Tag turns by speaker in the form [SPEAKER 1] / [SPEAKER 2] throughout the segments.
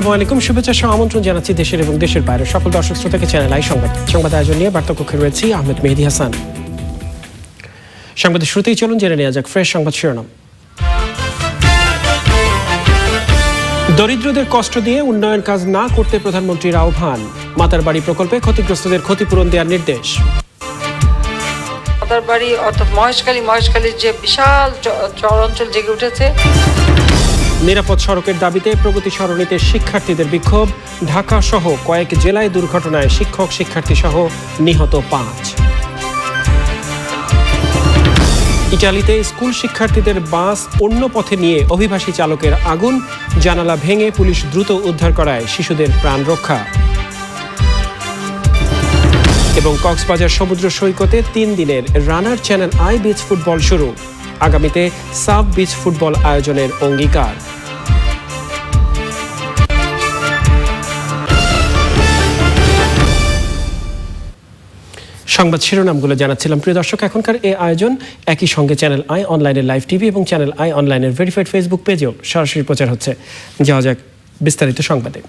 [SPEAKER 1] আসসালামু আলাইকুম শুভেচ্ছা আমন্ত্রণ জানাচ্ছি দেশের এবং দেশের বাইরে সকল দর্শক শ্রোতাকে চ্যানেল আই সংবাদ সংবাদ আয়োজন নিয়ে বার্তাকক্ষে রয়েছি আহমেদ মেহেদি হাসান সংবাদের শুরুতেই চলুন জেনে নেওয়া যাক ফ্রেশ সংবাদ শিরোনাম দরিদ্রদের কষ্ট দিয়ে উন্নয়ন কাজ না করতে প্রধানমন্ত্রীর আহ্বান মাতার বাড়ি প্রকল্পে ক্ষতিগ্রস্তদের ক্ষতিপূরণ দেওয়ার নির্দেশ
[SPEAKER 2] বাড়ি অর্থাৎ মহেশখালী মহেশখালীর যে বিশাল চর অঞ্চল জেগে উঠেছে
[SPEAKER 1] নিরাপদ সড়কের দাবিতে প্রগতি সরণিতে শিক্ষার্থীদের বিক্ষোভ ঢাকা সহ কয়েক জেলায় দুর্ঘটনায় শিক্ষক শিক্ষার্থী সহ নিহত পাঁচ ইটালিতে স্কুল শিক্ষার্থীদের বাস অন্য পথে নিয়ে অভিবাসী চালকের আগুন জানালা ভেঙে পুলিশ দ্রুত উদ্ধার করায় শিশুদের প্রাণ রক্ষা এবং কক্সবাজার সমুদ্র সৈকতে তিন দিনের runner channel I beach football শুরু আগামীতে সাব বিচ ফুটবল আয়োজনের অঙ্গীকার সংবাদ শিরোনামগুলো জানাচ্ছিলাম প্রিয় দর্শক এখনকার এই আয়োজন একই সঙ্গে চ্যানেল আই অনলাইনের লাইভ টিভি এবং চ্যানেল আই অনলাইনের ভেরিফাইড ফেসবুক পেজেও সরাসরি প্রচার হচ্ছে যাওয়া যাক বিস্তারিত সংবাদে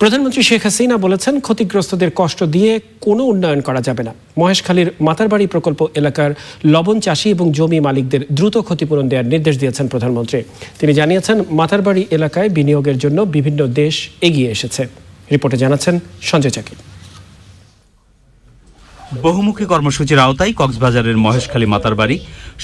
[SPEAKER 1] প্রধানমন্ত্রী শেখ হাসিনা বলেছেন ক্ষতিগ্রস্তদের কষ্ট দিয়ে কোনো উন্নয়ন করা যাবে না মহেশখালীর মাতারবাড়ি প্রকল্প এলাকার লবণ চাষি এবং জমি মালিকদের দ্রুত ক্ষতিপূরণ দেওয়ার নির্দেশ দিয়েছেন প্রধানমন্ত্রী তিনি জানিয়েছেন মাতারবাড়ি এলাকায় বিনিয়োগের জন্য বিভিন্ন দেশ এগিয়ে এসেছে রিপোর্টে জানাচ্ছেন সঞ্জয় চাকরি বহুমুখী কর্মসূচির আওতায় কক্সবাজারের মহেশখালী মাতারবাড়ি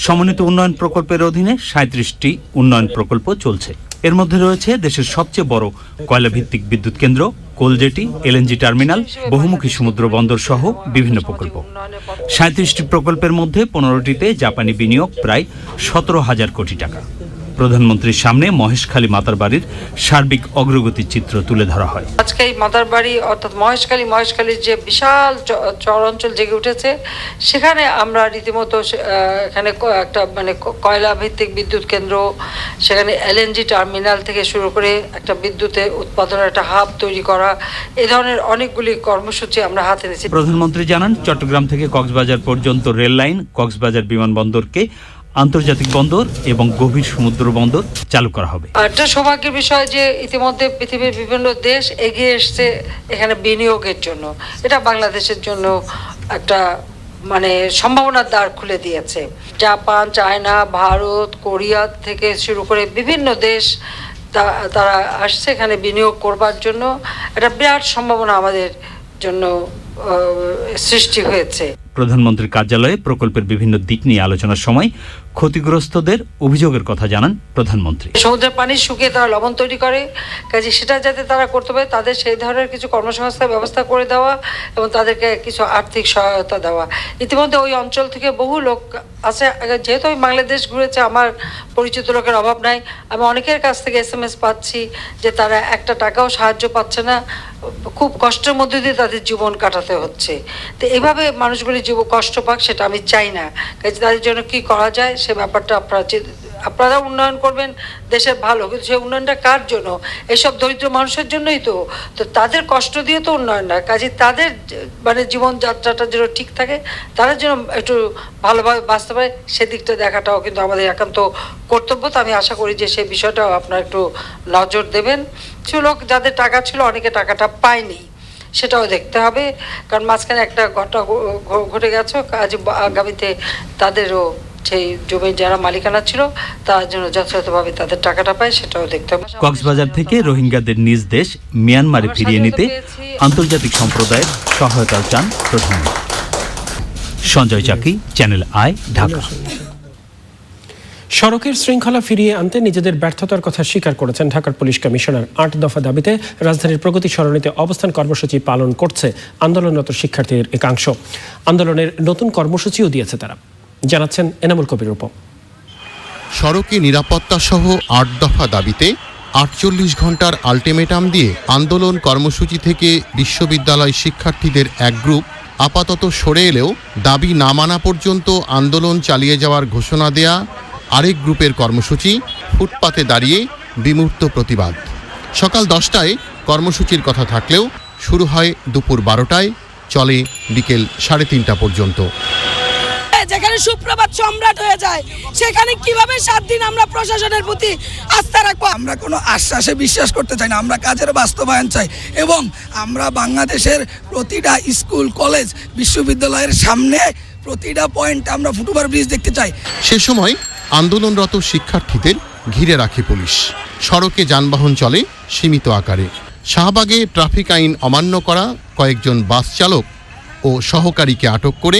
[SPEAKER 1] সমন্বিত উন্নয়ন প্রকল্পের অধীনে সাঁত্রিশটি উন্নয়ন প্রকল্প চলছে এর মধ্যে রয়েছে দেশের সবচেয়ে বড় কয়লাভিত্তিক বিদ্যুৎ কেন্দ্র কোলজেটি এলএনজি টার্মিনাল বহুমুখী সমুদ্র বন্দর সহ বিভিন্ন প্রকল্প সাঁত্রিশটি প্রকল্পের মধ্যে পনেরোটিতে জাপানি বিনিয়োগ প্রায় সতেরো হাজার কোটি টাকা প্রধানমন্ত্রীর সামনে মহেশখালী মাতার বাড়ির সার্বিক অগ্রগতির চিত্র তুলে ধরা হয়
[SPEAKER 2] আজকে এই বাড়ি অর্থাৎ মহেশখালী মহেশখালীর যে বিশাল চর অঞ্চল জেগে উঠেছে সেখানে আমরা রীতিমতো এখানে একটা মানে কয়লা ভিত্তিক বিদ্যুৎ কেন্দ্র সেখানে এলএনজি টার্মিনাল থেকে শুরু করে একটা বিদ্যুতে উৎপাদনের একটা হাব তৈরি করা এ ধরনের অনেকগুলি কর্মসূচি আমরা হাতে নিয়েছি
[SPEAKER 1] প্রধানমন্ত্রী জানান চট্টগ্রাম থেকে কক্সবাজার পর্যন্ত রেল লাইন কক্সবাজার বিমানবন্দরকে আন্তর্জাতিক বন্দর এবং গভীর সমুদ্র বন্দর চালু করা হবে
[SPEAKER 2] একটা সৌভাগ্যের বিষয় যে ইতিমধ্যে পৃথিবীর বিভিন্ন দেশ এগিয়ে এসছে এখানে বিনিয়োগের জন্য এটা বাংলাদেশের জন্য একটা মানে সম্ভাবনার দ্বার খুলে দিয়েছে জাপান চায়না ভারত কোরিয়া থেকে শুরু করে বিভিন্ন দেশ তারা আসছে এখানে বিনিয়োগ করবার জন্য একটা বিরাট সম্ভাবনা আমাদের জন্য সৃষ্টি হয়েছে
[SPEAKER 1] প্রধানমন্ত্রীর কার্যালয়ে প্রকল্পের বিভিন্ন দিক নিয়ে আলোচনার সময় ক্ষতিগ্রস্তদের অভিযোগের কথা জানান প্রধানমন্ত্রী
[SPEAKER 2] সমুদ্রের পানি শুকিয়ে তারা লবণ তৈরি করে কাজে সেটা যাতে তারা করতে পারে তাদের সেই ধরনের কিছু কর্মসংস্থার ব্যবস্থা করে দেওয়া এবং তাদেরকে কিছু আর্থিক সহায়তা দেওয়া ইতিমধ্যে ওই অঞ্চল থেকে বহু লোক আছে যেহেতু আমি বাংলাদেশ ঘুরেছে আমার পরিচিত লোকের অভাব নাই আমি অনেকের কাছ থেকে এস এম এস পাচ্ছি যে তারা একটা টাকাও সাহায্য পাচ্ছে না খুব কষ্টের মধ্যে দিয়ে তাদের জীবন কাটাতে হচ্ছে তো এভাবে মানুষগুলি যুব কষ্ট পাক সেটা আমি চাই না কাজে তাদের জন্য কি করা যায় সে ব্যাপারটা আপনারা আপনারা উন্নয়ন করবেন দেশের ভালো কিন্তু সেই উন্নয়নটা কার জন্য এসব দরিদ্র মানুষের জন্যই তো তো তাদের কষ্ট দিয়ে তো উন্নয়ন না কাজে তাদের মানে জীবনযাত্রাটা যেন ঠিক থাকে তাদের জন্য একটু ভালোভাবে বাঁচতে পারে সেদিকটা দেখাটাও কিন্তু আমাদের একান্ত কর্তব্য তো আমি আশা করি যে সেই বিষয়টাও আপনারা একটু নজর দেবেন ছিল যাদের টাকা ছিল অনেকে টাকাটা পায়নি সেটাও দেখতে হবে কারণ মাঝখানে একটা ঘটনা ঘটে গেছে আজ আগামীতে তাদেরও সেই জমি যারা মালিকানা ছিল তার জন্য যথাযথভাবে তাদের টাকাটা পায় সেটাও দেখতে হবে
[SPEAKER 1] কক্সবাজার থেকে রোহিঙ্গাদের নিজ দেশ মিয়ানমারে ফিরিয়ে নিতে আন্তর্জাতিক সম্প্রদায়ের সহায়তা চান প্রধানমন্ত্রী সঞ্জয় চাকি চ্যানেল আই ঢাকা সড়কের শৃঙ্খলা ফিরিয়ে আনতে নিজেদের ব্যর্থতার কথা স্বীকার করেছেন ঢাকার পুলিশ কমিশনার আট দফা দাবিতে রাজধানীর প্রগতি সরণিতে অবস্থান কর্মসূচি পালন করছে আন্দোলনরত শিক্ষার্থীদের একাংশ আন্দোলনের নতুন কর্মসূচিও দিয়েছে তারা জানাচ্ছেন এনামুল কবির উপ সড়কে নিরাপত্তা সহ আট দফা দাবিতে আটচল্লিশ ঘন্টার আলটিমেটাম দিয়ে আন্দোলন কর্মসূচি থেকে বিশ্ববিদ্যালয় শিক্ষার্থীদের এক গ্রুপ আপাতত সরে এলেও দাবি না মানা পর্যন্ত আন্দোলন চালিয়ে যাওয়ার ঘোষণা দেয়া আরেক গ্রুপের কর্মসূচি ফুটপাতে দাঁড়িয়ে বিমূর্ত প্রতিবাদ সকাল দশটায় কর্মসূচির কথা থাকলেও শুরু হয় দুপুর বারোটায় চলে বিকেল সাড়ে তিনটা পর্যন্ত
[SPEAKER 2] যেখানে সুপ্রভাত সম্রাট হয়ে যায় সেখানে কিভাবে সাত দিন আমরা প্রশাসনের প্রতি আস্থা রাখবো আমরা কোনো আশ্বাসে বিশ্বাস করতে চাই না আমরা কাজের বাস্তবায়ন চাই এবং আমরা বাংলাদেশের প্রতিটা স্কুল কলেজ বিশ্ববিদ্যালয়ের সামনে প্রতিটা পয়েন্ট আমরা ফুটওভার ব্রিজ দেখতে চাই
[SPEAKER 1] সে সময় আন্দোলনরত শিক্ষার্থীদের ঘিরে রাখে পুলিশ সড়কে যানবাহন চলে সীমিত আকারে শাহবাগে ট্রাফিক আইন অমান্য করা কয়েকজন বাস চালক ও সহকারীকে আটক করে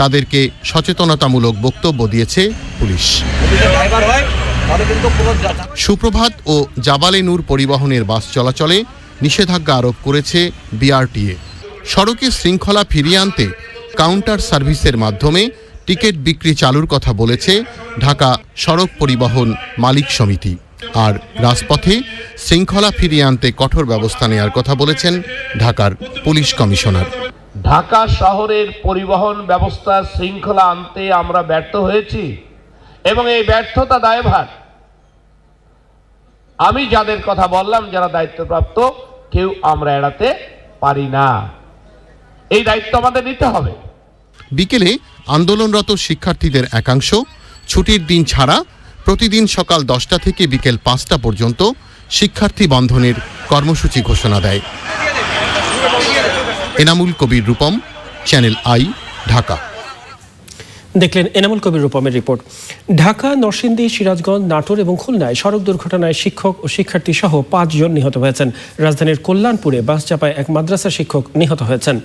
[SPEAKER 1] তাদেরকে সচেতনতামূলক বক্তব্য দিয়েছে পুলিশ সুপ্রভাত ও জাবালে নূর পরিবহনের বাস চলাচলে নিষেধাজ্ঞা আরোপ করেছে বিআরটিএ সড়কে শৃঙ্খলা ফিরিয়ে আনতে কাউন্টার সার্ভিসের মাধ্যমে টিকিট বিক্রি চালুর কথা বলেছে ঢাকা সড়ক পরিবহন মালিক সমিতি আর রাজপথে শৃঙ্খলা ফিরিয়ে আনতে কঠোর ব্যবস্থা নেওয়ার কথা বলেছেন ঢাকার পুলিশ কমিশনার
[SPEAKER 3] ঢাকা শহরের পরিবহন ব্যবস্থা শৃঙ্খলা আনতে আমরা ব্যর্থ হয়েছি এবং এই ব্যর্থতা দায়ভার আমি যাদের কথা বললাম যারা দায়িত্বপ্রাপ্ত কেউ আমরা এড়াতে পারি না এই দায়িত্ব আমাদের নিতে হবে
[SPEAKER 1] বিকেলে আন্দোলনরত শিক্ষার্থীদের একাংশ ছুটির দিন ছাড়া প্রতিদিন সকাল দশটা থেকে বিকেল পাঁচটা পর্যন্ত শিক্ষার্থী বন্ধনের কর্মসূচি ঘোষণা দেয় এনামুল কবির রূপম চ্যানেল আই ঢাকা দেখলেন এনামুল কবির রূপমের রিপোর্ট ঢাকা নরসিংদী সিরাজগঞ্জ নাটোর এবং খুলনায় সড়ক দুর্ঘটনায় শিক্ষক ও শিক্ষার্থী সহ পাঁচজন নিহত হয়েছেন রাজধানীর কল্যাণপুরে বাস চাপায় এক মাদ্রাসা শিক্ষক নিহত হয়েছেন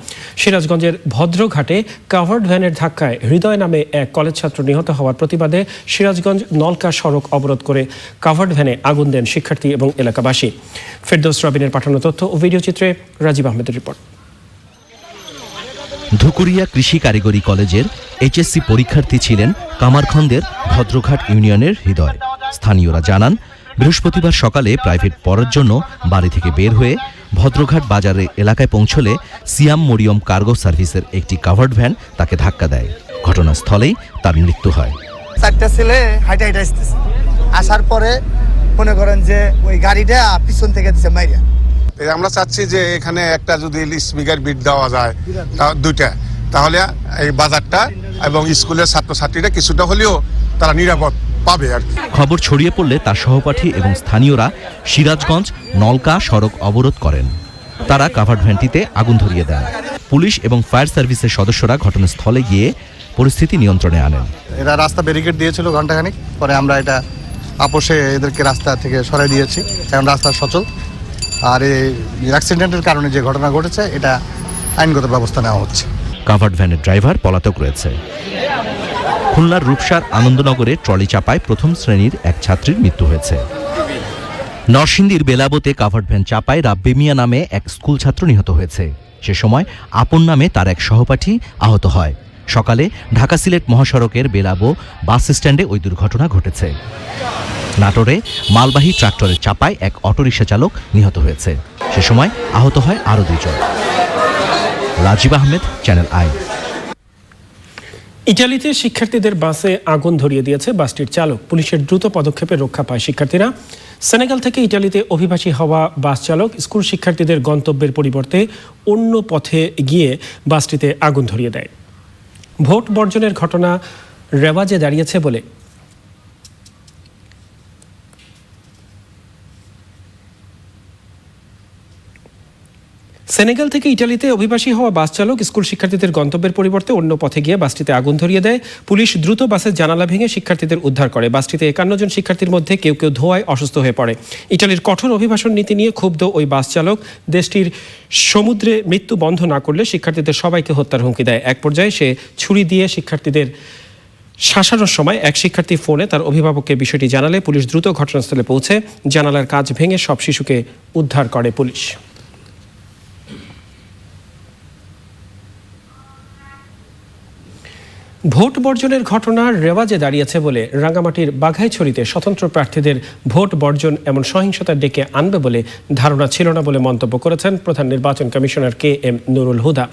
[SPEAKER 1] সিরাজগঞ্জের ভদ্রঘাটে কাভার্ড ভ্যানের ধাক্কায় হৃদয় নামে এক কলেজ ছাত্র নিহত হওয়ার প্রতিবাদে সিরাজগঞ্জ নলকা সড়ক অবরোধ করে কাভার্ড ভ্যানে আগুন দেন শিক্ষার্থী এবং এলাকাবাসী ফেরদোস রবিনের পাঠানো তথ্য ও ভিডিও চিত্রে রাজীব আহমেদের রিপোর্ট ধুকুরিয়া কৃষি কারিগরি কলেজের এইচএসসি পরীক্ষার্থী ছিলেন কামারখন্দের ভদ্রঘাট ইউনিয়নের হৃদয় স্থানীয়রা জানান বৃহস্পতিবার সকালে প্রাইভেট পড়ার জন্য বাড়ি থেকে বের হয়ে ভদ্রঘাট বাজারে এলাকায় পৌঁছলে সিয়াম মরিয়ম কার্গো সার্ভিসের একটি কাভার্ড ভ্যান তাকে ধাক্কা দেয় ঘটনাস্থলেই তার মৃত্যু হয়
[SPEAKER 4] চারটা ছেলে হাইটা হাইটা আসতেছে আসার পরে মনে করেন যে ওই গাড়িটা পিছন থেকে দিচ্ছে মাইরা
[SPEAKER 5] আমরা চাচ্ছি যে এখানে একটা যদি স্পিকার বিট দেওয়া যায় দুইটা তাহলে এই বাজারটা এবং স্কুলের ছাত্রছাত্রীরা কিছুটা হলেও তারা নিরাপদ পাবে আর
[SPEAKER 1] খবর ছড়িয়ে পড়লে তার সহপাঠী এবং স্থানীয়রা সিরাজগঞ্জ নলকা সড়ক অবরোধ করেন তারা কাভার ভ্যানটিতে আগুন ধরিয়ে দেন পুলিশ এবং ফায়ার সার্ভিসের সদস্যরা ঘটনাস্থলে গিয়ে পরিস্থিতি নিয়ন্ত্রণে আনেন
[SPEAKER 6] এরা রাস্তা ব্যারিকেড দিয়েছিল ঘণ্টাখানিক পরে আমরা এটা আপোষে এদেরকে রাস্তা থেকে সরাই দিয়েছি এখন রাস্তা সচল আর এই অ্যাক্সিডেন্টের কারণে যে ঘটনা ঘটেছে এটা আইনগত ব্যবস্থা নেওয়া হচ্ছে
[SPEAKER 1] কাভার্ড ভ্যানের ড্রাইভার পলাতক রয়েছে খুলনার রূপসার আনন্দনগরে ট্রলি চাপায় প্রথম শ্রেণীর এক ছাত্রীর মৃত্যু হয়েছে নরসিংদীর বেলাবতে কাভার্ড ভ্যান চাপায় রাব্বি মিয়া নামে এক স্কুল ছাত্র নিহত হয়েছে সে সময় আপন নামে তার এক সহপাঠী আহত হয় সকালে ঢাকা সিলেট মহাসড়কের বেলাবো বাস স্ট্যান্ডে ওই দুর্ঘটনা ঘটেছে নাটোরে মালবাহী ট্রাক্টরের চাপায় এক অটোরিকশা চালক নিহত হয়েছে সে সময় আহত হয় আরও দুইজন রাজীব আহমেদ চ্যানেল আই ইটালিতে শিক্ষার্থীদের বাসে আগুন ধরিয়ে দিয়েছে বাসটির চালক পুলিশের দ্রুত পদক্ষেপে রক্ষা পায় শিক্ষার্থীরা সেনেগাল থেকে ইটালিতে অভিবাসী হওয়া বাস চালক স্কুল শিক্ষার্থীদের গন্তব্যের পরিবর্তে অন্য পথে গিয়ে বাসটিতে আগুন ধরিয়ে দেয় ভোট বর্জনের ঘটনা রেওয়াজে দাঁড়িয়েছে বলে সেনেগাল থেকে ইটালিতে অভিবাসী হওয়া বাস চালক স্কুল শিক্ষার্থীদের গন্তব্যের পরিবর্তে অন্য পথে গিয়ে বাসটিতে আগুন ধরিয়ে দেয় পুলিশ দ্রুত বাসের জানালা ভেঙে শিক্ষার্থীদের উদ্ধার করে বাসটিতে একান্ন জন শিক্ষার্থীর মধ্যে কেউ কেউ ধোয়ায় অসুস্থ হয়ে পড়ে ইটালির কঠোর অভিবাসন নীতি নিয়ে ক্ষুব্ধ ওই বাস চালক দেশটির সমুদ্রে মৃত্যু বন্ধ না করলে শিক্ষার্থীদের সবাইকে হত্যার হুমকি দেয় এক পর্যায়ে সে ছুরি দিয়ে শিক্ষার্থীদের শাসানোর সময় এক শিক্ষার্থী ফোনে তার অভিভাবককে বিষয়টি জানালে পুলিশ দ্রুত ঘটনাস্থলে পৌঁছে জানালার কাজ ভেঙে সব শিশুকে উদ্ধার করে পুলিশ ভোট বর্জনের ঘটনা রেওয়াজে দাঁড়িয়েছে বলে রাঙামাটির বাঘাইছড়িতে স্বতন্ত্র প্রার্থীদের ভোট বর্জন এমন সহিংসতা ডেকে আনবে বলে ধারণা ছিল না বলে মন্তব্য করেছেন প্রধান নির্বাচন commissioner K M Nurul Huda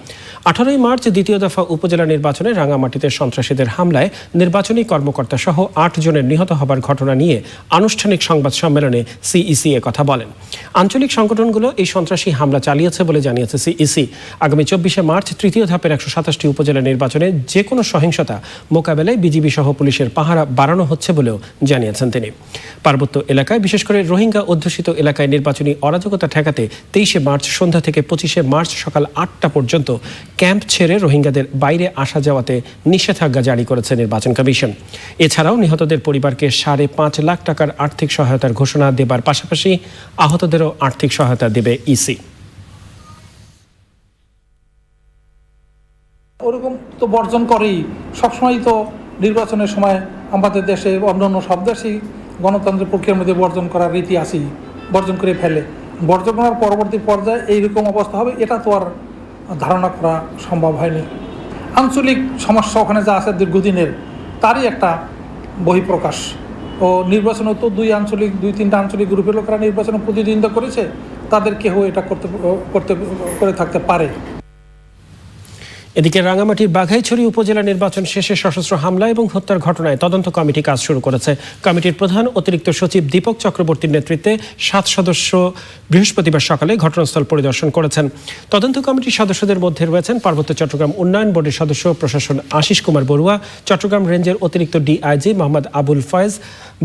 [SPEAKER 1] আঠারোই মার্চ দ্বিতীয় দফা উপজেলা নির্বাচনে রাঙামাটিতে সন্ত্রাসীদের হামলায় নির্বাচনী কর্মকর্তা সহ আট জনের নিহত হবার ঘটনা নিয়ে আনুষ্ঠানিক সংবাদ সম্মেলনে সিইসি এ কথা বলেন আঞ্চলিক সংগঠনগুলো এই সন্ত্রাসী হামলা চালিয়েছে বলে জানিয়েছে সিইসি আগামী চব্বিশে মার্চ তৃতীয় ধাপের একশো সাতাশটি উপজেলা নির্বাচনে যে কোনো সহিংস সহিংসতা মোকাবেলায় বিজিবি সহ পুলিশের পাহারা বাড়ানো হচ্ছে বলেও জানিয়েছেন তিনি পার্বত্য এলাকায় বিশেষ করে রোহিঙ্গা অধ্যুষিত এলাকায় নির্বাচনী অরাজকতা ঠেকাতে তেইশে মার্চ সন্ধ্যা থেকে পঁচিশে মার্চ সকাল আটটা পর্যন্ত ক্যাম্প ছেড়ে রোহিঙ্গাদের বাইরে আসা যাওয়াতে নিষেধাজ্ঞা জারি করেছে নির্বাচন কমিশন এছাড়াও নিহতদের পরিবারকে সাড়ে পাঁচ লাখ টাকার আর্থিক সহায়তার ঘোষণা দেবার পাশাপাশি আহতদেরও আর্থিক সহায়তা দেবে ইসি
[SPEAKER 7] তো বর্জন করেই সবসময় তো নির্বাচনের সময় আমাদের দেশে অন্যান্য সব দেশই গণতন্ত্রের প্রক্রিয়ার মধ্যে বর্জন করার রীতি আসি বর্জন করে ফেলে বর্জন করার পরবর্তী পর্যায়ে এইরকম অবস্থা হবে এটা তো আর ধারণা করা সম্ভব হয়নি আঞ্চলিক সমস্যা ওখানে যা আছে দীর্ঘদিনের তারই একটা বহিঃপ্রকাশ ও নির্বাচনও তো দুই আঞ্চলিক দুই তিনটা আঞ্চলিক গ্রুপের লোকেরা নির্বাচনে প্রতিদ্বন্দ্বিতা করেছে তাদের কেউ এটা করতে করতে করে থাকতে পারে
[SPEAKER 1] এদিকে রাঙামাটির বাঘাইছড়ি উপজেলা নির্বাচন শেষে সশস্ত্র হামলা এবং হত্যার ঘটনায় তদন্ত কমিটি কাজ শুরু করেছে কমিটির প্রধান অতিরিক্ত সচিব দীপক চক্রবর্তীর নেতৃত্বে সাত সদস্য বৃহস্পতিবার সকালে ঘটনাস্থল পরিদর্শন করেছেন তদন্ত কমিটির সদস্যদের মধ্যে রয়েছেন পার্বত্য চট্টগ্রাম উন্নয়ন বোর্ডের সদস্য প্রশাসন আশিস কুমার বড়ুয়া চট্টগ্রাম রেঞ্জের অতিরিক্ত ডিআইজি মোহাম্মদ আবুল ফয়েজ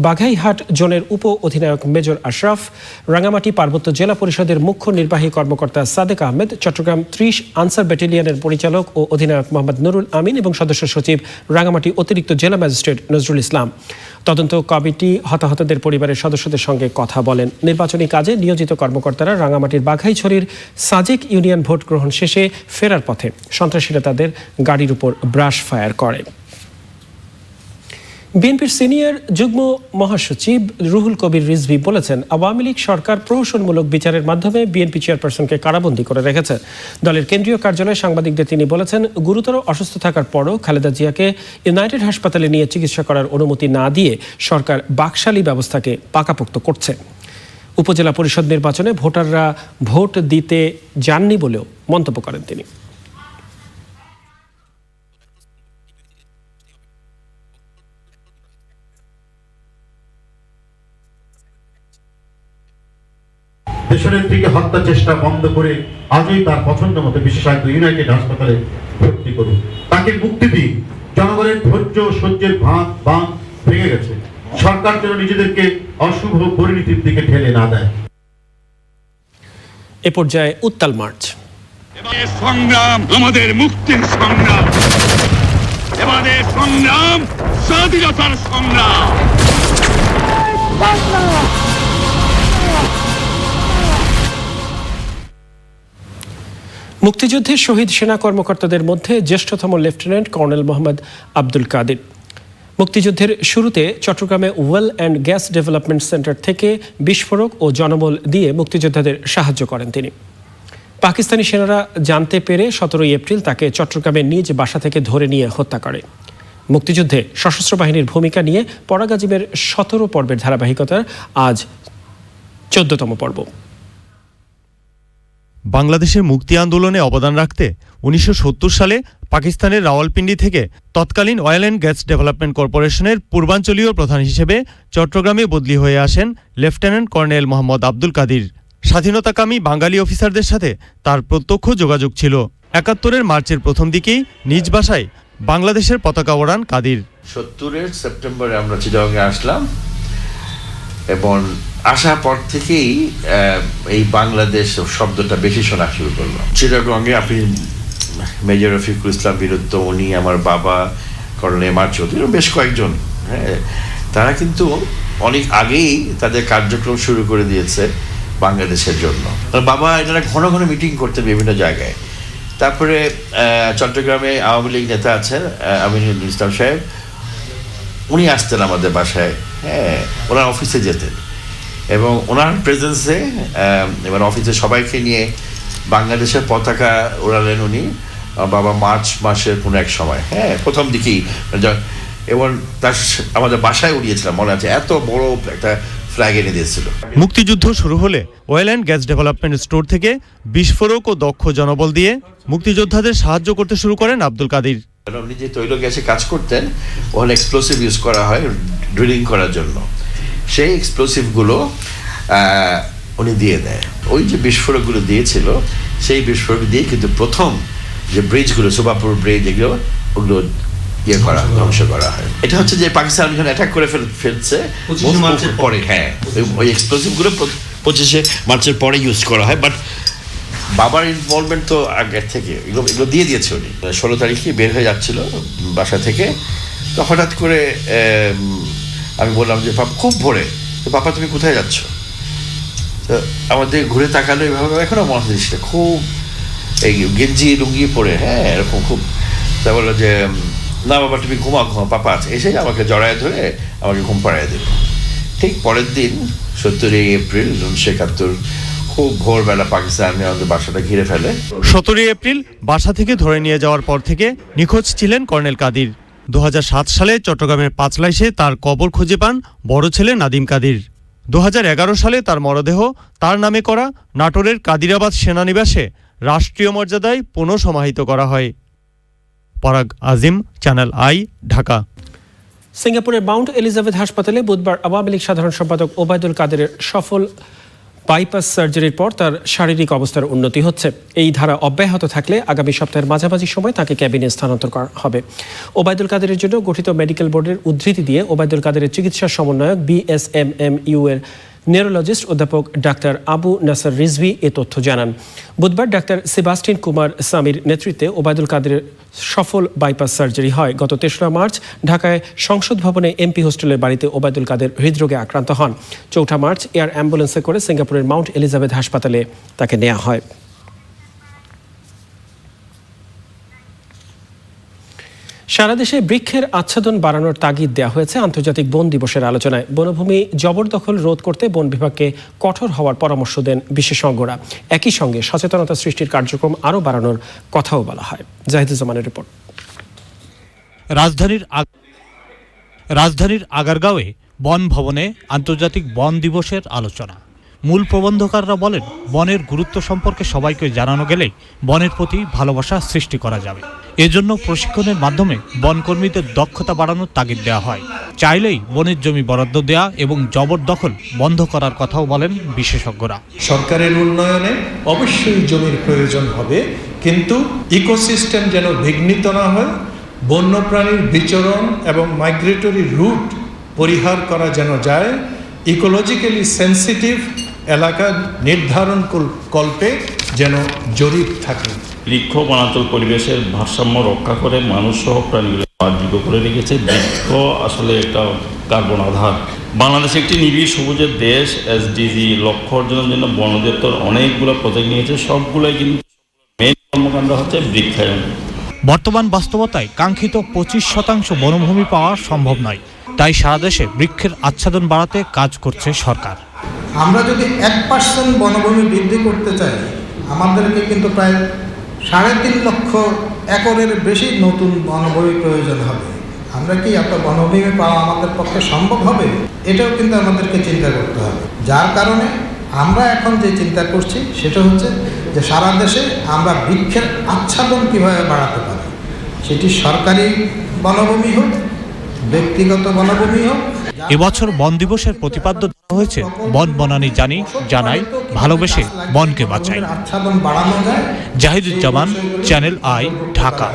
[SPEAKER 1] বাঘাইহাট জোনের উপ অধিনায়ক মেজর আশরাফ রাঙামাটি পার্বত্য জেলা পরিষদের মুখ্য নির্বাহী কর্মকর্তা সাদেক আহমেদ চট্টগ্রাম ত্রিশ আনসার ব্যাটালিয়নের পরিচালক ও অধিনায়ক মোহাম্মদ নুরুল আমিন এবং সদস্য সচিব রাঙামাটি অতিরিক্ত জেলা ম্যাজিস্ট্রেট নজরুল ইসলাম তদন্ত কমিটি হতাহতদের পরিবারের সদস্যদের সঙ্গে কথা বলেন নির্বাচনী কাজে নিয়োজিত কর্মকর্তারা রাঙামাটির বাঘাইছড়ির সাজেক ইউনিয়ন ভোট গ্রহণ শেষে ফেরার পথে সন্ত্রাসীরা তাদের গাড়ির উপর ব্রাশ ফায়ার করে বিএনপির সিনিয়র যুগ্ম মহাসচিব রুহুল কবির রিজভি বলেছেন আওয়ামী লীগ সরকার প্রহসনমূলক বিচারের মাধ্যমে বিএনপি চেয়ারপারসনকে কারাবন্দি করে রেখেছে দলের কেন্দ্রীয় কার্যালয়ে সাংবাদিকদের তিনি বলেছেন গুরুতর অসুস্থ থাকার পরও খালেদা জিয়াকে ইউনাইটেড হাসপাতালে নিয়ে চিকিৎসা করার অনুমতি না দিয়ে সরকার বাকশালী ব্যবস্থাকে পাকাপোক্ত করছে উপজেলা পরিষদ নির্বাচনে ভোটাররা ভোট দিতে যাননি বলেও মন্তব্য করেন তিনি
[SPEAKER 8] পেছনের দিকে হত্যা চেষ্টা বন্ধ করে আজই তার পছন্দ মতো বিশেষায়িত ইউনাইটেড হাসপাতালে ভর্তি করুন তাকে মুক্তি দিন জনগণের ধৈর্য সহ্যের ভাঁক বাঁধ ভেঙে গেছে সরকার যেন নিজেদেরকে অশুভ পরিণতির দিকে ঠেলে না দেয়
[SPEAKER 1] এ পর্যায়ে উত্তাল মার্চ
[SPEAKER 9] সংগ্রাম আমাদের মুক্তির সংগ্রাম এবারের সংগ্রাম স্বাধীনতার সংগ্রাম
[SPEAKER 1] মুক্তিযুদ্ধে শহীদ সেনা কর্মকর্তাদের মধ্যে জ্যেষ্ঠতম লেফটেন্যান্ট কর্নেল মোহাম্মদ আব্দুল কাদির মুক্তিযুদ্ধের শুরুতে চট্টগ্রামে oil and gas development centre থেকে বিস্ফোরক ও জনবল দিয়ে মুক্তিযোদ্ধাদের সাহায্য করেন তিনি পাকিস্তানি সেনারা জানতে পেরে সতেরোই এপ্রিল তাকে চট্টগ্রামে নিজ বাসা থেকে ধরে নিয়ে হত্যা করে মুক্তিযুদ্ধে সশস্ত্র বাহিনীর ভূমিকা নিয়ে পরাগাজীবের সতেরো পর্বের ধারাবাহিকতার আজ চোদ্দতম পর্ব বাংলাদেশের মুক্তি আন্দোলনে অবদান রাখতে উনিশশো সালে পাকিস্তানের রাওয়ালপিন্ডি থেকে তৎকালীন অয়েল অ্যান্ড গ্যাস ডেভেলপমেন্ট কর্পোরেশনের পূর্বাঞ্চলীয় প্রধান হিসেবে চট্টগ্রামে বদলি হয়ে আসেন লেফটেন্যান্ট কর্নেল মোহাম্মদ আব্দুল কাদির স্বাধীনতাকামী বাঙালি অফিসারদের সাথে তার প্রত্যক্ষ যোগাযোগ ছিল একাত্তরের মার্চের প্রথম দিকেই নিজ বাসায় বাংলাদেশের পতাকা ওড়ান কাদির
[SPEAKER 10] সত্তরের সেপ্টেম্বরে আমরা চিটাগে আসলাম এবং আসার পর থেকেই এই বাংলাদেশ শব্দটা বেশি শোনা শুরু করলো চিরগঙ্গে আপনি মেজর রফিকুল ইসলাম বিরুদ্ধ উনি আমার বাবা কর্নেল এম আর চৌধুরী বেশ কয়েকজন হ্যাঁ তারা কিন্তু অনেক আগেই তাদের কার্যক্রম শুরু করে দিয়েছে বাংলাদেশের জন্য বাবা এনারা ঘন ঘন মিটিং করতেন বিভিন্ন জায়গায় তারপরে চট্টগ্রামে আওয়ামী লীগ নেতা আছেন আমিনুল ইসলাম সাহেব উনি আসতেন আমাদের বাসায় হ্যাঁ ওনার অফিসে যেতেন এবং ওনার প্রেজেন্সে এবার অফিসে সবাইকে নিয়ে বাংলাদেশের পতাকা ওড়ালেন উনি বাবা মার্চ মাসের কোনো এক সময় হ্যাঁ প্রথম দিকেই মানে এবং তার আমাদের বাসায় উড়িয়েছিলাম মনে আছে এত বড় একটা ফ্ল্যাগ এনে দিয়েছিল
[SPEAKER 1] মুক্তিযুদ্ধ শুরু হলে oil and gas development store থেকে বিস্ফোরক ও দক্ষ জনবল দিয়ে মুক্তিযোদ্ধাদের সাহায্য করতে শুরু করেন আব্দুল কাদির
[SPEAKER 10] যে তৈল গ্যাসে কাজ করতেন ওখানে এক্সপ্লোসিভ ইউজ করা হয় ড্রিলিং করার জন্য সেই এক্সপ্লোসিভগুলো উনি দিয়ে দেয় ওই যে বিস্ফোরকগুলো দিয়েছিল সেই বিস্ফোরক দিয়ে কিন্তু প্রথম যে ব্রিজগুলো সুবাপুর ব্রিজ এগুলো ওগুলো ইয়ে করা ধ্বংস করা হয় এটা হচ্ছে যে পাকিস্তান ওখানে অ্যাটাক করে ফেল ফেলছে পরে হ্যাঁ ওই এক্সপ্লোসিভগুলো পঁচিশে মার্চের পরে ইউজ করা হয় বাট বাবার ইনভলভমেন্ট তো আগের থেকে এগুলো এগুলো দিয়ে দিয়েছে উনি ষোলো তারিখে বের হয়ে যাচ্ছিলো বাসা থেকে তো হঠাৎ করে আমি বললাম যে পাপ খুব ভোরে তো পাপা তুমি কোথায় যাচ্ছ তো আমাদের ঘুরে তাকালো এভাবে এখনও মনে হচ্ছে খুব এই গেঞ্জি লুঙ্গি পরে হ্যাঁ এরকম খুব তা বললো যে না বাবা তুমি ঘুমা ঘুমা পাপা আছে এসে আমাকে জড়ায় ধরে আমাকে ঘুম পাড়ায় দেবে ঠিক পরের দিন সত্তরই এপ্রিল উনিশশো একাত্তর খুব ভোরবেলা পাকিস্তানি আমাদের বাসাটা ঘিরে ফেলে
[SPEAKER 1] সতেরোই এপ্রিল বাসা থেকে ধরে নিয়ে যাওয়ার পর থেকে নিখোঁজ ছিলেন কর্নেল কাদির দু সালে চট্টগ্রামের পাঁচলাইশে তার কবর খুঁজে পান বড় ছেলে নাদিম কাদির দু সালে তার মরদেহ তার নামে করা নাটোরের কাদিরাবাদ সেনানিবাসে রাষ্ট্রীয় মর্যাদায় পুনঃসমাহিত করা হয় পরাগ আজিম চ্যানেল আই ঢাকা সিঙ্গাপুরের মাউন্ট এলিজাবেথ হাসপাতালে বুধবার আওয়ামী লীগ সাধারণ সম্পাদক ওবায়দুল কাদেরের সফল বাইপাস সার্জারির পর তার শারীরিক অবস্থার উন্নতি হচ্ছে এই ধারা অব্যাহত থাকলে আগামী সপ্তাহের মাঝামাঝি সময় তাকে ক্যাবিনে স্থানান্তর করা হবে ওবায়দুল কাদেরের জন্য গঠিত মেডিকেল বোর্ডের উদ্ধৃতি দিয়ে ওবায়দুল কাদেরের চিকিৎসা সমন্বয়ক বিএসএমএম ইউ এর নিউরোলজিস্ট অধ্যাপক ডাক্তার আবু নাসার রিজভি এ তথ্য জানান বুধবার ডাক্তার সেবাস্টিন কুমার সামির নেতৃত্বে ওবায়দুল কাদের সফল বাইপাস সার্জারি হয় গত তেসরা মার্চ ঢাকায় সংসদ ভবনে এমপি হোস্টেলের বাড়িতে ওবায়দুল কাদের হৃদরোগে আক্রান্ত হন চৌঠা মার্চ এয়ার অ্যাম্বুলেন্সে করে সিঙ্গাপুরের মাউন্ট এলিজাবেথ হাসপাতালে তাকে নেওয়া হয় সারা দেশে বৃক্ষের আচ্ছাদন বাড়ানোর তাগিদ দেওয়া হয়েছে আন্তর্জাতিক বন দিবসের আলোচনায় বনভূমি জবরদখল রোধ করতে বন বিভাগকে কঠোর হওয়ার পরামর্শ দেন বিশেষজ্ঞরা একই সঙ্গে সচেতনতা সৃষ্টির কার্যক্রম আরও বাড়ানোর কথাও বলা হয় জাহিদুজ্জামানের রিপোর্ট রাজধানীর রাজধানীর আগারগাঁওয়ে বন ভবনে আন্তর্জাতিক বন দিবসের আলোচনা মূল প্রবন্ধকাররা বলেন বনের গুরুত্ব সম্পর্কে সবাইকে জানানো গেলেই বনের প্রতি ভালোবাসা সৃষ্টি করা যাবে এজন্য প্রশিক্ষণের মাধ্যমে বনকর্মীদের দক্ষতা বাড়ানোর তাগিদ দেওয়া হয় চাইলেই বনের জমি বরাদ্দ দেয়া এবং জবরদখল বন্ধ করার কথাও বলেন বিশেষজ্ঞরা
[SPEAKER 11] সরকারের উন্নয়নে অবশ্যই জমির প্রয়োজন হবে কিন্তু ইকোসিস্টেম যেন বিঘ্নিত না হয় বন্যপ্রাণীর বিচরণ এবং মাইগ্রেটরি রুট পরিহার করা যেন যায় ইকোলজিক্যালি সেন্সিটিভ এলাকা নির্ধারণ কল্পে যেন জরিপ থাকে
[SPEAKER 12] বৃক্ষ বনাঞ্চল পরিবেশের ভারসাম্য রক্ষা করে মানুষ সহ প্রাণীগুলো করে রেখেছে বৃক্ষ আসলে একটা কার্বন আধার বাংলাদেশ একটি নিবিড় সবুজের দেশ এসডিজি লক্ষ্য অর্জনের জন্য বন অধিদপ্তর অনেকগুলো প্রজেক্ট নিয়েছে সবগুলোই কিন্তু মেন কর্মকাণ্ড হচ্ছে বৃক্ষায়ন
[SPEAKER 1] বর্তমান বাস্তবতায় কাঙ্ক্ষিত পঁচিশ শতাংশ বনভূমি পাওয়া সম্ভব নয় তাই সারা দেশে বৃক্ষের আচ্ছাদন বাড়াতে কাজ করছে সরকার
[SPEAKER 11] আমরা যদি এক পার্সেন্ট বনভূমি বৃদ্ধি করতে চাই আমাদেরকে কিন্তু প্রায় সাড়ে তিন লক্ষ একরের বেশি নতুন বনভূমি প্রয়োজন হবে আমরা কি এত বনভূমি পাওয়া আমাদের পক্ষে সম্ভব হবে এটাও কিন্তু আমাদেরকে চিন্তা করতে হবে যার কারণে আমরা এখন যে চিন্তা করছি সেটা হচ্ছে যে সারা দেশে আমরা বৃক্ষের আচ্ছাদন কীভাবে বাড়াতে পারি সেটি সরকারি বনভূমি হোক ব্যক্তিগত বনভূমি হোক
[SPEAKER 1] এবছর বন দিবসের প্রতিপাদ্য হয়েছে বন বনানি জানি জানাই ভালোবেসে বনকে বাঁচাই জাহিদুজ্জামান চ্যানেল আই ঢাকা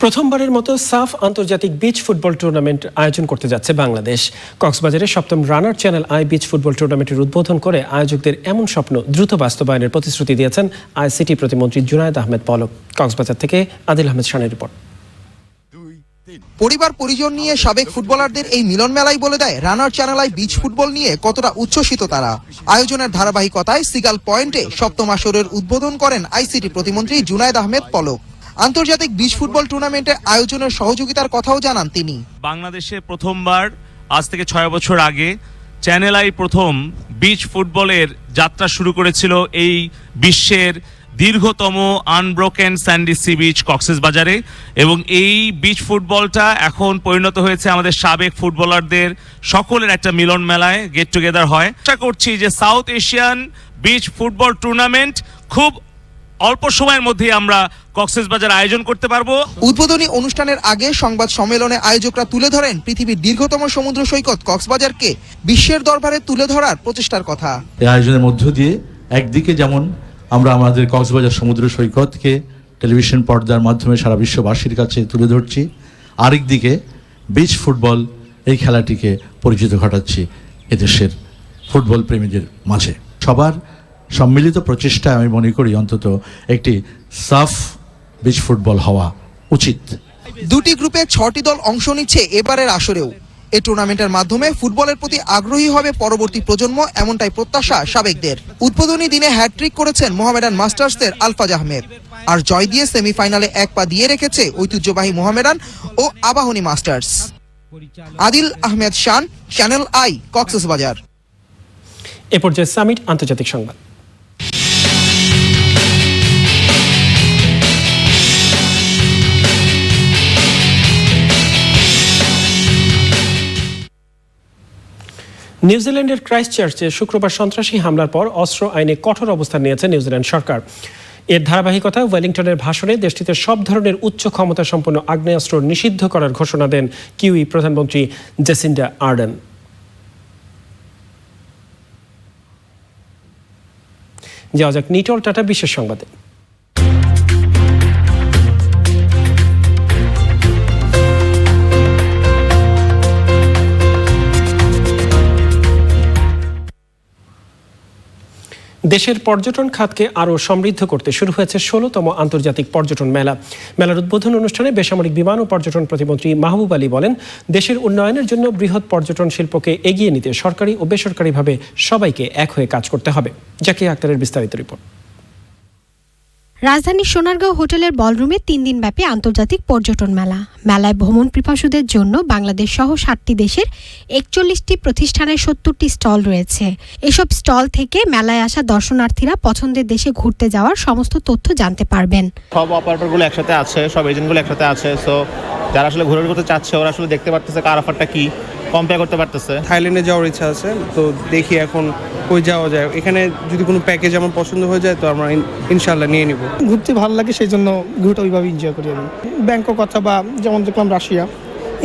[SPEAKER 1] প্রথমবারের মতো সাফ আন্তর্জাতিক বিচ ফুটবল টুর্নামেন্ট আয়োজন করতে যাচ্ছে বাংলাদেশ কক্সবাজারে সপ্তম runner channel I beach football টুর্নামেন্টের উদ্বোধন করে আয়োজকদের এমন স্বপ্ন দ্রুত বাস্তবায়নের প্রতিশ্রুতি দিয়েছেন আইসিটি প্রতিমন্ত্রী জুনায়দ আহমেদ পলক কক্সবাজার থেকে আদিল আহমেদ শানের রিপোর্ট পরিবার পরিজন নিয়ে সাবেক ফুটবলারদের এই মিলন মেলায় বলে দেয় রানার চ্যানেলায় বিচ ফুটবল নিয়ে কতটা উচ্ছ্বসিত তারা আয়োজনের ধারাবাহিকতায় সিগাল পয়েন্টে সপ্তম আসরের উদ্বোধন করেন আইসিটি প্রতিমন্ত্রী জুনায়দ আহমেদ পলক আন্তর্জাতিক বিচ ফুটবল টুর্নামেন্টে আয়োজনের সহযোগিতার কথাও জানান তিনি
[SPEAKER 13] বাংলাদেশে প্রথমবার আজ থেকে ছয় বছর আগে চ্যানেল আই প্রথম বিচ ফুটবলের যাত্রা শুরু করেছিল এই বিশ্বের দীর্ঘতম unbroken sandy sea beach Cox's বাজারে এবং এই বিচ ফুটবলটা এখন পরিণত হয়েছে আমাদের সাবেক ফুটবলারদের সকলের একটা মিলন মেলায় গেট টুগেদার হয় আশা করছি যে south Asian beach football tournament খুব অল্প সময়ের মধ্যে আমরা কক্সেস বাজার আয়োজন করতে পারবো
[SPEAKER 1] উদ্বোধনী অনুষ্ঠানের আগে সংবাদ সম্মেলনে আয়োজকরা তুলে ধরেন পৃথিবীর দীর্ঘতম সমুদ্র সৈকত কক্সবাজারকে বিশ্বের দরবারে তুলে ধরার প্রচেষ্টার কথা
[SPEAKER 14] আয়োজনের মধ্য দিয়ে একদিকে যেমন আমরা আমাদের কক্সবাজার সমুদ্র সৈকতকে টেলিভিশন পর্দার মাধ্যমে সারা বিশ্ববাসীর কাছে তুলে ধরছি আরেক দিকে বিচ ফুটবল এই খেলাটিকে পরিচিত ঘটাচ্ছি এদেশের ফুটবল প্রেমীদের মাঝে সবার সম্মিলিত প্রচেষ্টায় আমি মনে করি অন্তত একটি সাফ বিচ ফুটবল হওয়া উচিত
[SPEAKER 1] দুটি গ্রুপে ছটি দল অংশ নিচ্ছে এবারের আসরেও এ টুর্নামেন্টের মাধ্যমে ফুটবলের প্রতি আগ্রহী হবে পরবর্তী প্রজন্ম এমনটাই প্রত্যাশা সাবেকদের উদ্বোধনী দিনে হ্যাট্রিক করেছেন মোহামেডান মাস্টার্সদের আলফাজ আহমেদ আর জয় দিয়ে সেমিফাইনালে এক পা দিয়ে রেখেছে ঐতিহ্যবাহী মোহামেডান ও Abahani masters Adil Ahmed Shan channel I Cox's Bazar এ পর্যায়ে সামিট আন্তর্জাতিক সংবাদ নিউজিল্যান্ডের ক্রাইস্ট চার্চে শুক্রবার সন্ত্রাসী হামলার পর অস্ত্র আইনে কঠোর অবস্থান নিয়েছে নিউজিল্যান্ড সরকার এর ধারাবাহিকতায় ওয়েলিংটনের ভাষণে দেশটিতে সব ধরনের উচ্চ ক্ষমতা সম্পন্ন আগ্নেয়াস্ত্র নিষিদ্ধ করার ঘোষণা দেন কিউই প্রধানমন্ত্রী জেসিন্ডা আর্ডেন যাওয়া যাক নিটল টাটা বিশেষ সংবাদে দেশের পর্যটন খাতকে আরও সমৃদ্ধ করতে শুরু হয়েছে ষোলোতম আন্তর্জাতিক পর্যটন মেলা মেলার উদ্বোধন অনুষ্ঠানে বেসামরিক বিমান ও পর্যটন প্রতিমন্ত্রী মাহবুব আলী বলেন দেশের উন্নয়নের জন্য বৃহৎ পর্যটন শিল্পকে এগিয়ে নিতে সরকারি ও বেসরকারিভাবে সবাইকে এক হয়ে কাজ করতে হবে জাকিয়া আক্তারের বিস্তারিত রিপোর্ট
[SPEAKER 15] রাজধানীর সোনারগাঁও হোটেলের বলরুমে তিন দিনব্যাপী আন্তর্জাতিক পর্যটন মেলা মেলায় ভ্রমণ পিপাসুদের জন্য বাংলাদেশ সহ সাতটি দেশের একচল্লিশটি প্রতিষ্ঠানের সত্তরটি স্টল রয়েছে এসব স্টল থেকে মেলায় আসা দর্শনার্থীরা পছন্দের দেশে ঘুরতে যাওয়ার সমস্ত তথ্য জানতে পারবেন
[SPEAKER 16] সব অপারেটরগুলো একসাথে আছে সব এজেন্টগুলো একসাথে আছে সো যারা আসলে ঘুরে করতে চাচ্ছে ওরা আসলে দেখতে পারতেছে কার অফারটা কি কম্পেয়ার করতে পারতেছে
[SPEAKER 17] থাইল্যান্ডে যাওয়ার ইচ্ছা আছে তো দেখি এখন হয়ে যাওয়া যায় এখানে যদি কোনো প্যাকেজ আমার পছন্দ হয়ে যায় তো আমরা ইনশাল্লাহ নিয়ে নিব
[SPEAKER 18] ঘুরতে ভালো লাগে সেই জন্য ঘুরটা ওইভাবে এনজয় করি আমি ব্যাংকক অথবা যেমন দেখলাম রাশিয়া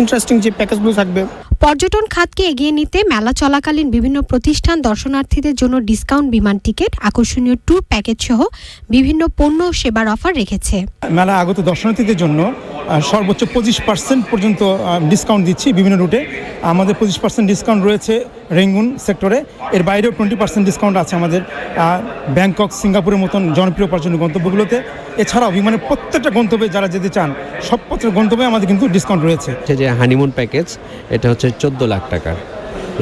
[SPEAKER 18] ইন্টারেস্টিং যে প্যাকেজগুলো থাকবে
[SPEAKER 15] পর্যটন খাতকে এগিয়ে নিতে মেলা চলাকালীন বিভিন্ন প্রতিষ্ঠান দর্শনার্থীদের জন্য ডিসকাউন্ট বিমান টিকিট আকর্ষণীয় ট্যুর প্যাকেজ সহ বিভিন্ন পণ্য সেবার অফার রেখেছে
[SPEAKER 19] মেলা আগত দর্শনার্থীদের জন্য সর্বোচ্চ পঁচিশ পার্সেন্ট পর্যন্ত ডিসকাউন্ট দিচ্ছি বিভিন্ন রুটে আমাদের পঁচিশ পার্সেন্ট ডিসকাউন্ট রয়েছে রেঙ্গুন সেক্টরে এর বাইরেও টোয়েন্টি পার্সেন্ট ডিসকাউন্ট আছে আমাদের ব্যাংকক সিঙ্গাপুরের মতন জনপ্রিয় পর্যটন গন্তব্যগুলোতে এছাড়াও বিমানের প্রত্যেকটা গন্তব্যে যারা যেতে চান সব প্রত্যেক গন্তব্যে আমাদের কিন্তু ডিসকাউন্ট রয়েছে
[SPEAKER 20] যে হানিমুন প্যাকেজ এটা হচ্ছে চোদ্দো লাখ টাকা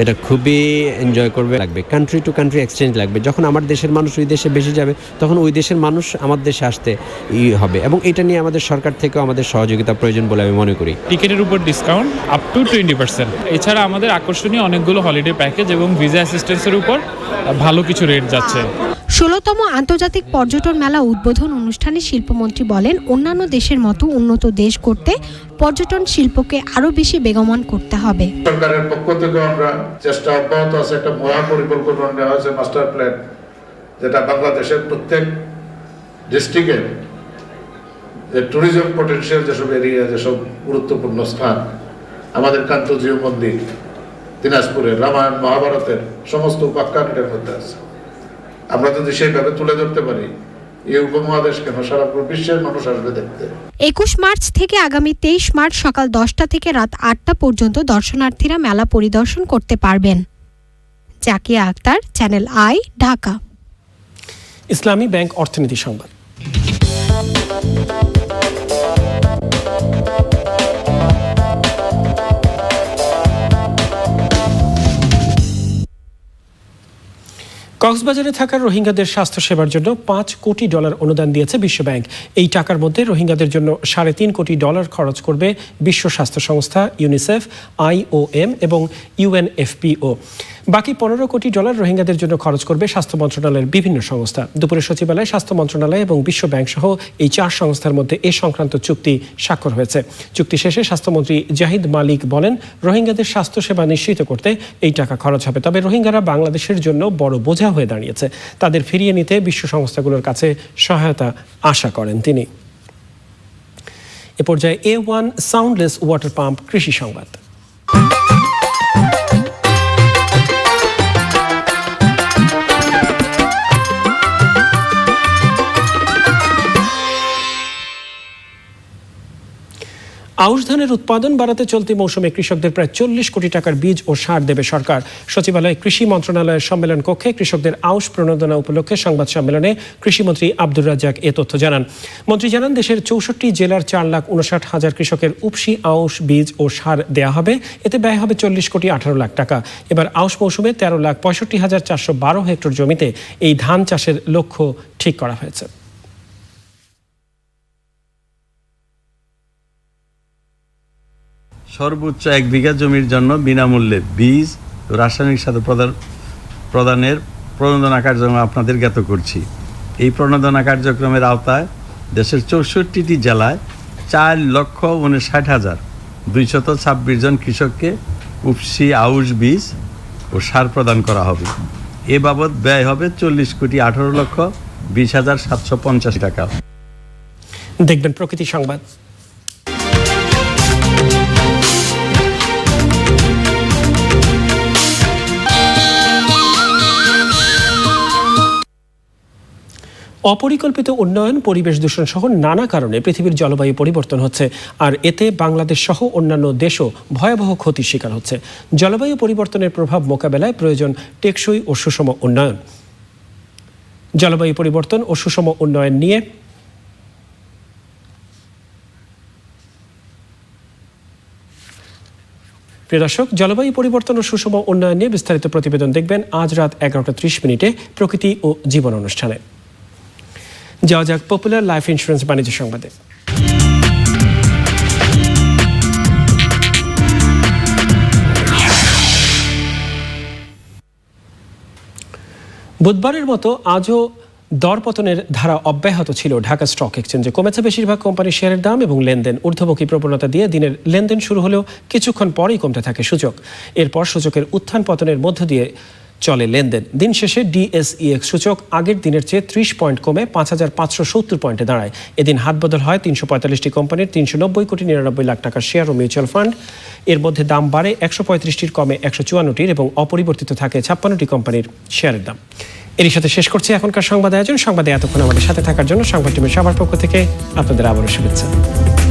[SPEAKER 20] এটা খুবই এনজয় করবে লাগবে কান্ট্রি টু কান্ট্রি এক্সচেঞ্জ লাগবে যখন আমার দেশের মানুষ ওই দেশে বেশি যাবে তখন ওই দেশের মানুষ আমার দেশে আসতে ই হবে এবং এটা নিয়ে আমাদের সরকার থেকেও আমাদের সহযোগিতা প্রয়োজন বলে আমি মনে করি
[SPEAKER 21] টিকিটের উপর discount up to twenty percent এছাড়া আমাদের আকর্ষণীয় অনেকগুলো হলিডে প্যাকেজ এবং ভিসা অ্যাসিস্ট্যান্সের উপর ভালো কিছু রেট যাচ্ছে
[SPEAKER 15] ষোলতম আন্তর্জাতিক পর্যটন মেলা উদ্বোধন অনুষ্ঠানে শিল্পমন্ত্রী বলেন অন্যান্য দেশের মতো উন্নত দেশ করতে পর্যটন শিল্পকে আরো বেশি বেগমান করতে হবে
[SPEAKER 22] সরকারের পক্ষ থেকে আমরা চেষ্টা অব্যাহত আছে একটা মহা পরিকল্পনা নেওয়া হয়েছে মাস্টার প্ল্যান যেটা বাংলাদেশের প্রত্যেক ডিস্ট্রিক্টের যে ট্যুরিজম পটেন্সিয়াল যেসব এরিয়া যেসব গুরুত্বপূর্ণ স্থান আমাদের জীব মন্দির দিনাজপুরের রামায়ণ মহাভারতের সমস্ত উপাখ্যানের মধ্যে আছে আমরা যদি সেইভাবে তুলে ধরতে পারি
[SPEAKER 15] একুশ মার্চ থেকে আগামী তেইশ মার্চ সকাল দশটা থেকে রাত আটটা পর্যন্ত দর্শনার্থীরা মেলা পরিদর্শন করতে পারবেন Zakia Akter channel I Dhaka
[SPEAKER 1] Islami bank অর্থনীতি সংবাদ কক্সবাজারে থাকা রোহিঙ্গাদের স্বাস্থ্যসেবার জন্য পাঁচ কোটি ডলার অনুদান দিয়েছে বিশ্বব্যাংক এই টাকার মধ্যে রোহিঙ্গাদের জন্য সাড়ে তিন কোটি ডলার খরচ করবে বিশ্ব স্বাস্থ্য সংস্থা ইউনিসেফ আইওএম এবং ইউএনএফপিও বাকি পনেরো কোটি ডলার রোহিঙ্গাদের জন্য খরচ করবে স্বাস্থ্য মন্ত্রণালয়ের বিভিন্ন সংস্থা দুপুরে সচিবালয়ে স্বাস্থ্য মন্ত্রণালয় এবং বিশ্ব ব্যাংক সহ এই চার সংস্থার মধ্যে এ সংক্রান্ত চুক্তি স্বাক্ষর হয়েছে চুক্তি শেষে স্বাস্থ্যমন্ত্রী জাহিদ মালিক বলেন রোহিঙ্গাদের স্বাস্থ্যসেবা নিশ্চিত করতে এই টাকা খরচ হবে তবে রোহিঙ্গারা বাংলাদেশের জন্য বড় বোঝা হয়ে দাঁড়িয়েছে তাদের ফিরিয়ে নিতে বিশ্ব সংস্থাগুলোর কাছে সহায়তা আশা করেন তিনি এ পর্যায়ে A one soundless water pump কৃষি সংবাদ আউশ ধানের উৎপাদন বাড়াতে চলতি মৌসুমে কৃষকদের প্রায় চল্লিশ কোটি টাকার বীজ ও সার দেবে সরকার সচিবালয়ে কৃষি মন্ত্রণালয়ের সম্মেলন কক্ষে কৃষকদের আউশ প্রণোদনা উপলক্ষে সংবাদ সম্মেলনে কৃষিমন্ত্রী আব্দুর রাজ্জাক এ তথ্য জানান মন্ত্রী জানান দেশের চৌষট্টি জেলার চার লাখ উনষাট হাজার কৃষকের উপসি আউশ বীজ ও সার দেয়া হবে এতে ব্যয় হবে চল্লিশ কোটি আঠারো লাখ টাকা এবার আউশ মৌসুমে তেরো লাখ পঁয়ষট্টি হাজার চারশো বারো হেক্টর জমিতে এই ধান চাষের লক্ষ্য ঠিক করা হয়েছে
[SPEAKER 23] সর্বোচ্চ এক বিঘা জমির জন্য বিনামূল্যে বীজ রাসায়নিক সার প্রদান প্রদানের প্রণোদনা কার্যক্রম আপনাদের জ্ঞাত করছি এই প্রণোদনা কার্যক্রমের আওতায় দেশের চৌষট্টিটি জেলায় চার লক্ষ উনষাট হাজার দুইশত ছাব্বিশ জন কৃষককে উপসি আউশ বীজ ও সার প্রদান করা হবে এ বাবদ ব্যয় হবে চল্লিশ কোটি আঠারো লক্ষ বিশ হাজার সাতশো পঞ্চাশ টাকা
[SPEAKER 1] দেখবেন প্রকৃতি সংবাদ অপরিকল্পিত উন্নয়ন পরিবেশ দূষণ সহ নানা কারণে পৃথিবীর জলবায়ু পরিবর্তন হচ্ছে আর এতে বাংলাদেশ সহ অন্যান্য দেশও ভয়াবহ ক্ষতির শিকার হচ্ছে জলবায়ু পরিবর্তনের প্রভাব মোকাবেলায় প্রয়োজন টেকসই ও সুষম উন্নয়ন জলবায়ু পরিবর্তন ও সুষম উন্নয়ন নিয়ে প্রিয় দর্শক জলবায়ু পরিবর্তন ও সুষম উন্নয়ন নিয়ে বিস্তারিত প্রতিবেদন দেখবেন আজ রাত এগারোটা ত্রিশ মিনিটে প্রকৃতি ও জীবন অনুষ্ঠানে যাওয়া যাক পপুলার লাইফ ইন্স্যুরেন্স বাণিজ্য সংবাদে বুধবারের মতো আজও দরপতনের ধারা অব্যাহত ছিল ঢাকা স্টক এক্সচেঞ্জে কমেছে বেশিরভাগ কোম্পানির শেয়ারের দাম এবং লেনদেন ঊর্ধ্বমুখী প্রবণতা দিয়ে দিনের লেনদেন শুরু হলেও কিছুক্ষণ পরেই কমতে থাকে সূচক এরপর সূচকের উত্থান পতনের মধ্য দিয়ে চলে লেনদেন দিন শেষে ডিএসইএক্স সূচক আগের দিনের চেয়ে ত্রিশ পয়েন্ট কমে পাঁচ হাজার পাঁচশো সত্তর পয়েন্টে দাঁড়ায় এদিন হাতবদল হয় তিনশো পঁয়তাল্লিশটি কোম্পানির তিনশো নব্বই কোটি নিরানব্বই লাখ টাকার শেয়ার ও মিউচুয়াল ফান্ড এর মধ্যে দাম বাড়ে একশো পঁয়ত্রিশটির কমে একশো চুয়ান্নটির এবং অপরিবর্তিত থাকে ছাপ্পান্নটি কোম্পানির শেয়ারের দাম এরই সাথে শেষ করছি এখনকার সংবাদ আয়োজন সংবাদে এতক্ষণ আমাদের সাথে থাকার জন্য সংবাদ টিমের সবার পক্ষ থেকে আপনাদের আবারও শুভেচ্ছা